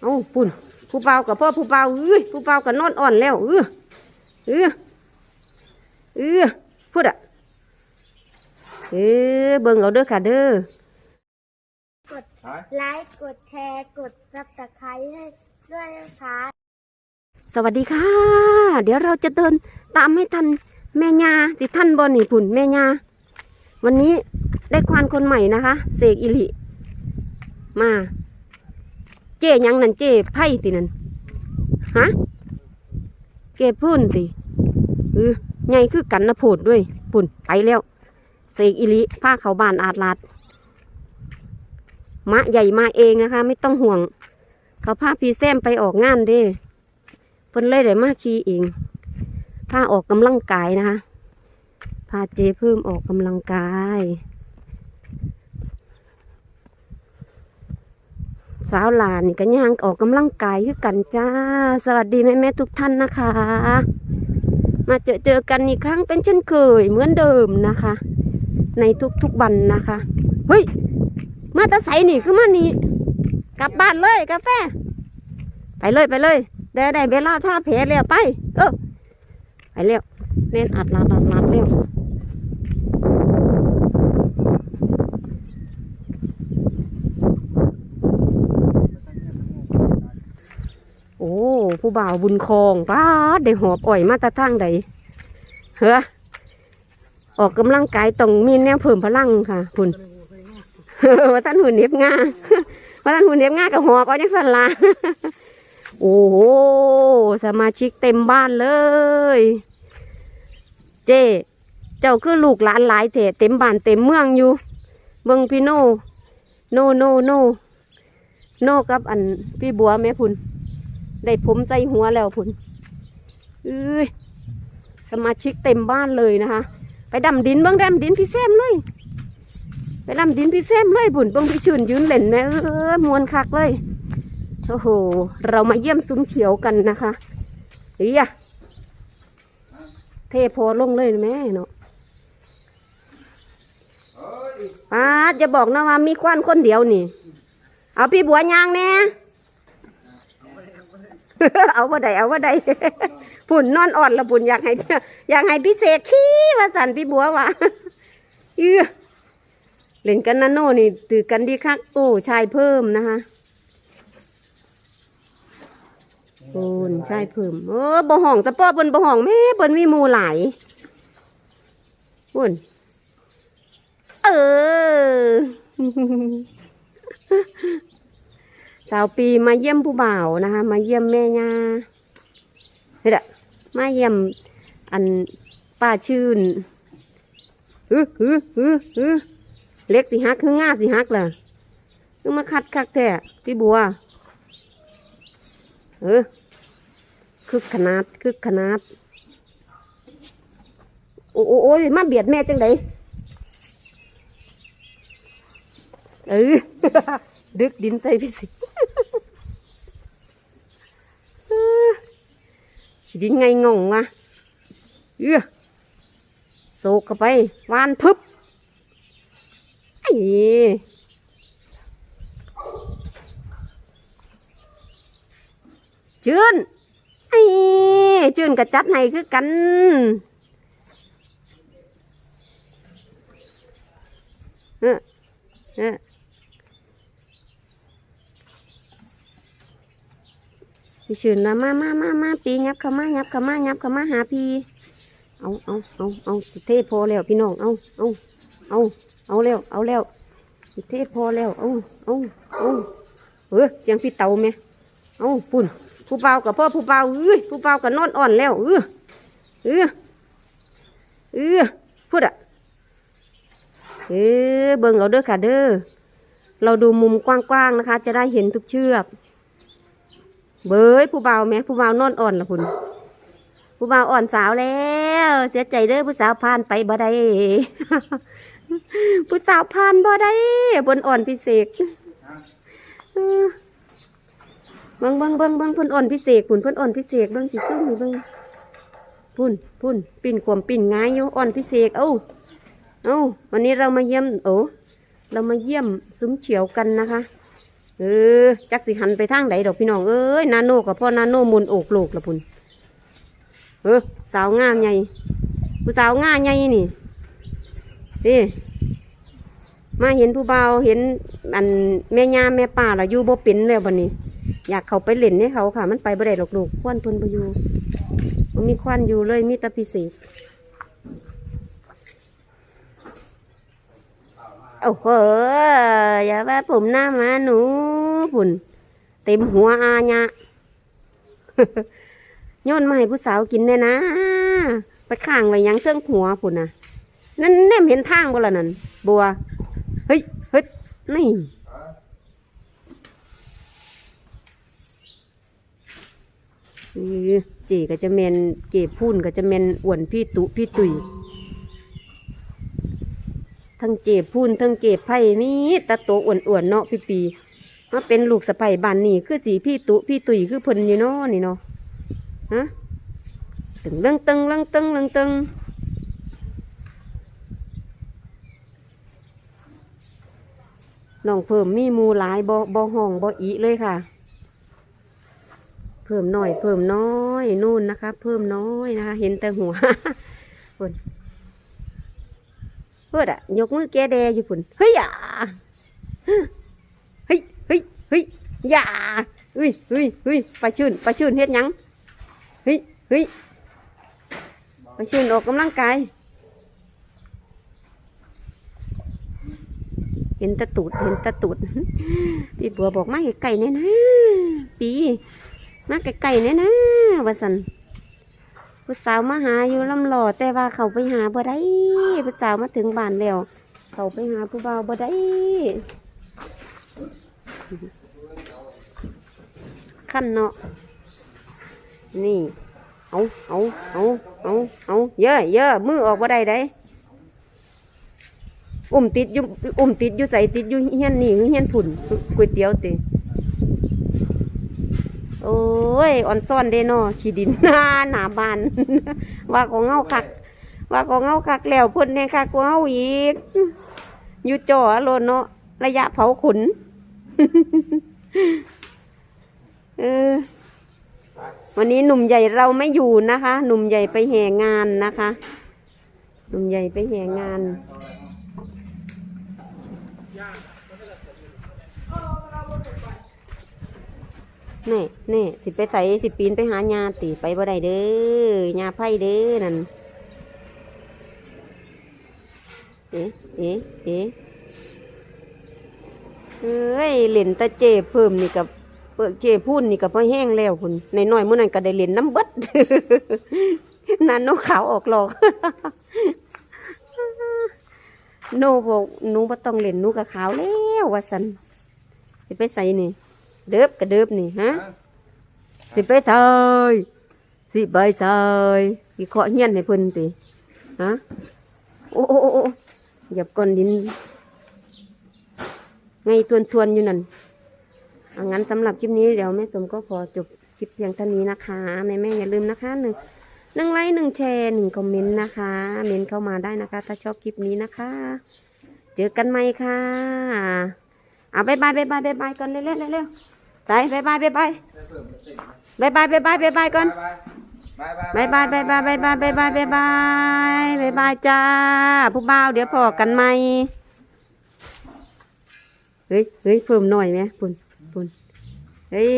เอาปุ่นผู้เบากับพ่อผู้เบาเอ้ยผู้เบากับนอนอ่อนแล้วเออเออเออพูดอะเออเบิ่งเอาเด้อค่ะเด้อกดไลค์กดแชร์กดซับสไครต์ให้ด้วยนะคะสวัสดีค่ะ เดี๋ยวเราจะเดินตามให้ทันแม่ยาที่ท่านบอนี่ผุ่นแม่ยาวันนี้ได้ควานคนใหม่นะคะ เสกอิลิมา เจ๊ยังนั่นเจ๊ไพ่ตินั่นฮะเก็บพื้นติเออใหญ่คือกันนะโผดด้วยปุ่นไปแล้วเสกอิลิพาเขาบานอาดลาดมะใหญ่มาเองนะคะ ไม่ต้องห่วง เขาพาพีแซมไปออกงานเด้เพิ่นเลยได้มาขี่เองพาออกกำลังกายนะคะพาเจเพิ่มออกกำลังกาย สาวหลานนี่ก็ย่างออกกำลังกายคือกันจ้า สวัสดีแม่แม่ทุกท่านนะคะ มาเจอเจอกันอีกครั้งเป็นเช่นเคยเหมือนเดิมนะคะ ในทุกๆวันนะคะ เฮ้ย มาตะใสนี่คือมานี่กลับบ้านเลยกาแฟ ไปเลยไปเลยได้ได้เวลาท่าแผลแล้วไป เออไปแล้วเน้นอัดลาดอัดลาดเร็วโอ้ ผู้บ่าวบุญคองป้าดได้หอบอ่อยมาตะทางใดเฮ้อออกกำลังกายต้องมีแนวเพิ่มพลังค่ะคุณว่าท่านหุ่นเน็บง่าว่าท่านหุ่นเน็บง่ากับหอบเอาจังสันละโอ้โหสมาชิกเต็มบ้านเลย เจ้เจ้าคือลูกหลานหลายเถะเต็มบ้านเต็มเมืองอยู่ เบิงพี่โนโนโนโนโนกับอันพี่บัวแม่พุน ได้ผมใจหัวแล้วพุนเอ้ยสมาชิกเต็มบ้านเลยนะคะ ไปดำดินเบิ้งดำดินพี่แซมเลย ไปดำดินพี่แซมเลยบุญเบิ้งพี่ชื่นยืนเล่นแม่เออมวนคักเลยโอ้โห เรามาเยี่ยมซุ้มเขียวกันนะคะเฮียเทพอลงเลยแม่เนาะป้าจะบอกนะว่ามีควันคนเดียวนี่ เอาพี่บัวยางแน่ เอาว่าใดเอาว่าใดปุ่นนอนอ่อนละปุ่นอยากให้อยากให้พี่เสกขี้ว่าสันพี่บัววะเออเล่นกันนะโน่นี่ตือกันดีคักโอ้ชายเพิ่มนะคะปูนใช่เพิ่มเออบ่ห้องต่ป้อเปิ้นบ่ห้องแม่เปิ้นมีหมูหลายปูนเออ สาวปีมาเยี่ยมผู้บ่าวนะคะ มาเยี่ยมแม่ย่าเฮ้ยละมาเยี่ยมอันป้าชื่นฮึฮึฮึฮึเล็กสิฮักคือง่าสิฮักล่ะคือมาคัดคักแท้พี่บัวเออคึกขนาดคึกขนาดโอ้โอ้โอ้ยมาเบียดแม่จังไดเออดึกดินใส่พี่สิ เออ สิดินไงงงวะเอื้อโศกเข้าไปวานทึบไอ้จืนไอ้จืนกับจัดให้คือกันเออเออ พี่ชื่นนะมามามามาปียับเข้ามายับเข้ามายับเข้ามาหาพี่เอาเอาเอาเอาสิเทพอแล้วพี่น้องเอาเอาเอาเอาแล้วเอาแล้วสิเทพอแล้วเอาเอาเอาเออเสียงพี่เต่าไหมเอาปุ่นผู้เบากับพ่อผู้เบาเอ้ยผู้เบากับนอนอ่อนแล้วเออเออเออพูดอะเออเบิ่งเอาเด้อค่ะเด้อเราดูมุมกว้างๆนะคะ จะได้เห็นทุกเชือก เบยผู้เบาไหมผู้เบานอนอ่อนละคุณผู้เบาอ่อนสาวแล้วเสียใจเด้อผู้สาวผ่านไปบ่ได้ผู้สาวผ่านบ่ได้บนอ่อนพิเศษเบิ่งเบิ่งเบิ่งเบิ่งพิ่นอ่อนพิเศษพุ่นพิ่นอ่อนพิเศษเบิ่งสิซุ่มนี่เบิ่งพุ่นพุ่นปิ่นควมปิ่นง่ายอยู่อ่อนพิเศษเอ้าเอ้าวันนี้เรามาเยี่ยมโอ้เรามาเยี่ยมซุ้มเขียวกันนะคะ เออจักสิหันไปทางใดดอกพี่น้องเอ้ยนาโนกับพ่อนาโนมุนโอกโลกละพุ่นเออสาวงามใหญ่ผู้สาวงามใหญ่นี่นี่มาเห็นผู้เบาเห็นอันแม่ย่าแม่ป่าละอยู่บ่เป็นแล้วบัดนี้ อยากเขาไปเล่นให้เขาค่ะ มันไปบ่ได้หรอกลูกควันเพิ่นบ่อยู่มันมีควันอยู่เลยมีต่พิเศษ อ้โหอย่าว่าผมหน้ามาหนูผุ่นเต็มหัวอาญะโยนมาให้ผู้สาวกินเนี่ยนะ ไปข้างไว้ยังเครื่องหัวผุ่นนะนั่นแนมเห็นทางบ่ละนั่นบัว เฮ้ยเฮ้ยนี่เจีก็จะเมนเก็บพุ่นก็จะเมนอ้วนพี่ตุพี่ตุย ทั้งเจ็บพูนทั้งเจ็บไผ่มีตะโตอ้วนๆเนาะพี่ปีมาเป็นลูกสะใภ้บ้านนี่คือสีพี่ตุพี่ตุยคือเพิ่นอยู่เนาะนี่เนาะฮะตึงเรื่องตึงเรื่องตึงเรื่องตึงน้องเพิ่มมีมูหลายบ่บ่ห้องบ่อีเลยค่ะ เพิ่มหน่อย เพิ่มน้อยนู่นนะคะ เพิ่มน้อยนะคะ เห็นแต่หัวเพิ่น เพื่ออะยกมือแกแดอยู่พุ่นเฮ้ยอย่าเฮ้ยเฮ้ยเฮ้ยอย่าเฮ้ยเฮ้ยเฮ้ยไปชื่นไปชื่นเฮ็ดยังเฮ้ยเฮ้ยไปชื่นออกกำลังกายเห็นตะตูดเห็นตะตูดพี่บัวบอกมาไก่ๆเนี่ยนะปีมาไก่ๆเนี่ยนะว่าสัน ผู้สาวมาหาอยู่ลำหล่อแต่ว่าเขาไปหาบ่ได้ผู้สาวมาถึงบ้านแล้ว เขาไปหาผู้บ่าวบ่ได้ขั้นเนาะนี่เอาเอาเอาเอาเอาเยอะเยอะมือออกบ่ได้ได้อุ้มติดอยู่อุ้มติดอยู่ใส่ติดอยู่เฮียนนี่เฮียนผุ่นก๋วยเตี๋ยวติ โอ้ยอ่อนซ่อนเด้นอขี้ดินหน้าหนาบาน ว่าของเงาคัก ว่าของเงาคักแล้วพ่นเนี่ยคักกว่าเงาอีก อยู่จ่อโลนเนาะระยะเผาขุน เออ วันนี้หนุ่มใหญ่เราไม่อยู่นะคะ หนุ่มใหญ่ไปแห่งานนะคะ หนุ่มใหญ่ไปแห่งาน น่แน่สิไปใส่สิปีนไปหาญาติไปบ่ได้เด้อยาไผ่เด้อนั่นเอ๊ะเอ๊ะเอ๊ะเอ้ยเล่นตะเจเพิ่มนี่กับเปิดเจพูนนี่กับพ่อแห้งแล้วคุณในน้อยๆมื่อนั้นก็ได้เล่นน้ำเบิดนั่นนกขาวออกหลอกโนบอกหนูบ่ต้องเล่นหนูกับขาวแล้วว่าสันสิไปใส่นี่ เดิบกระเดิบนี่ฮะสิไปเถอยสิไปเถอยสิเคาะเฮียนให้เพิ่นติฮะโอ้โอ้โอ้โอ้เหยับก้อนดินไงทวนทวนๆอยู่นั่นเอางั้นสำหรับคลิปนี้เดี๋ยวแม่สมก็ขอจบคลิปเพียงเท่านี้นะคะแม่แม่ๆอย่าลืมนะคะหนึ่งหนึ่งไลค์หนึ่งแชร์หนึ่งคอมเมนต์นะคะ เมนเข้ามาได้นะคะ ถ้าชอบคลิปนี้นะคะ เจอกันใหม่ค่ะเอาบายบายบายบายบายบายกันเร็วๆเร็วๆ ไปบายบายบายบายบายบายบายบายบายบายก่อนบายบายบายบายบายบายบายบายบายบายบายบายจ้า ผู้บ่าวเดี๋ยวพอกันไหมเฮ้ยเฮ้ยเพิ่มหน่อยไหมปุ่นปุ่นเฮ้ย